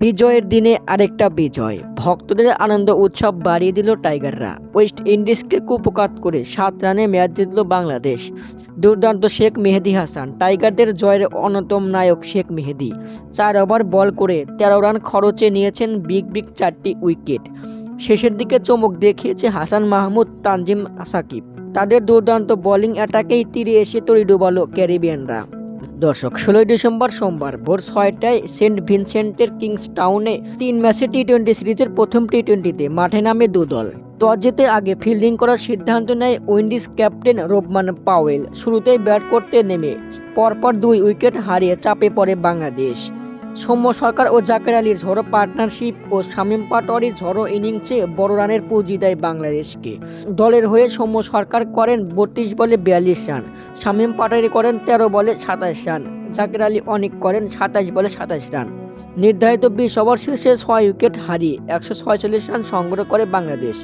বিজয়ের দিনে আরেকটা বিজয়। ভক্তদের আনন্দ উৎসব বাড়িয়ে দিল টাইগাররা। ওয়েস্ট ইন্ডিজকে কুপকাত করে সাত রানে ম্যাচ জিতল বাংলাদেশ। দুর্দান্ত শেখ মেহেদি হাসান। টাইগারদের জয়ের অন্যতম নায়ক শেখ মেহেদি। চার ওভার বল করে তেরো রান খরচে নিয়েছেন বিগ বিগ চারটি উইকেট। শেষের দিকে চমক দেখিয়েছে হাসান মাহমুদ, তানজিম সাকিব তাদের দুর্দান্ত বোলিং অ্যাটাকেই তীরে এসে তরি ডুবালো ক্যারিবিয়ানরা। দর্শক, ষোলোই ডিসেম্বর সোমবার ভোর ছয়টায় সেন্ট ভিনসেন্টের কিংস টাউনে তিন ম্যাচে টি টোয়েন্টি সিরিজের প্রথম টি টোয়েন্টিতে মাঠে নামে দুদল টস জেতে আগে ফিল্ডিং করার সিদ্ধান্ত নেয় উইন্ডিজ ক্যাপ্টেন রোবমান পাওয়েল। শুরুতেই ব্যাট করতে নেমে পরপর দুই উইকেট হারিয়ে চাপে পড়ে বাংলাদেশ। সৌম্য সরকার ও জাকের আলীর ঝড়ো পার্টনারশিপ ও শামীম পাটোয়ারির ঝড়ো ইনিংসে বড় রানের পুঁজি দেয় বাংলাদেশকে। দলের হয়ে সৌম্য সরকার করেন বত্রিশ বলে বিয়াল্লিশ রান, শামীম পাটোয়ারি করেন তেরো বলে সাতাশ রান। জাকের আলী অনেক করেন, সাতাশ বলে সাতাশ রান। নির্ধারিত বিশ ওভার শেষে ছয় উইকেট হারিয়ে একশো ছয়চল্লিশ রান সংগ্রহ করে বাংলাদেশ।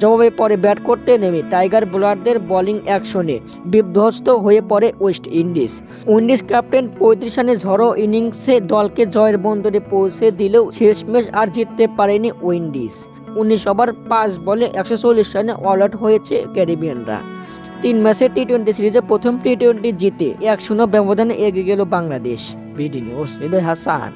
জবাবে পরে ব্যাট করতে নেমে টাইগার বোলারদের বোলিং অ্যাকশনে বিধ্বস্ত হয়ে পড়ে ওয়েস্ট ইন্ডিজ। উইন্ডিজ ক্যাপ্টেন পঁয়ত্রিশ রানের ঝড়ো ইনিংসে দলকে জয়ের বন্দরে পৌঁছে দিলেও শেষমেশ আর জিততে পারেনি উইন্ডিজ। উনিশ ওভার পাঁচ বলে একশো চল্লিশ রানে অল আউট হয়েছে ক্যারিবিয়ানরা। তিন ম্যাচের টি টোয়েন্টি সিরিজে প্রথম টি টোয়েন্টি জিতে এক শূন্য ব্যবধানে এগিয়ে গেল Bangladesh. BD news, Hridoy Hasan.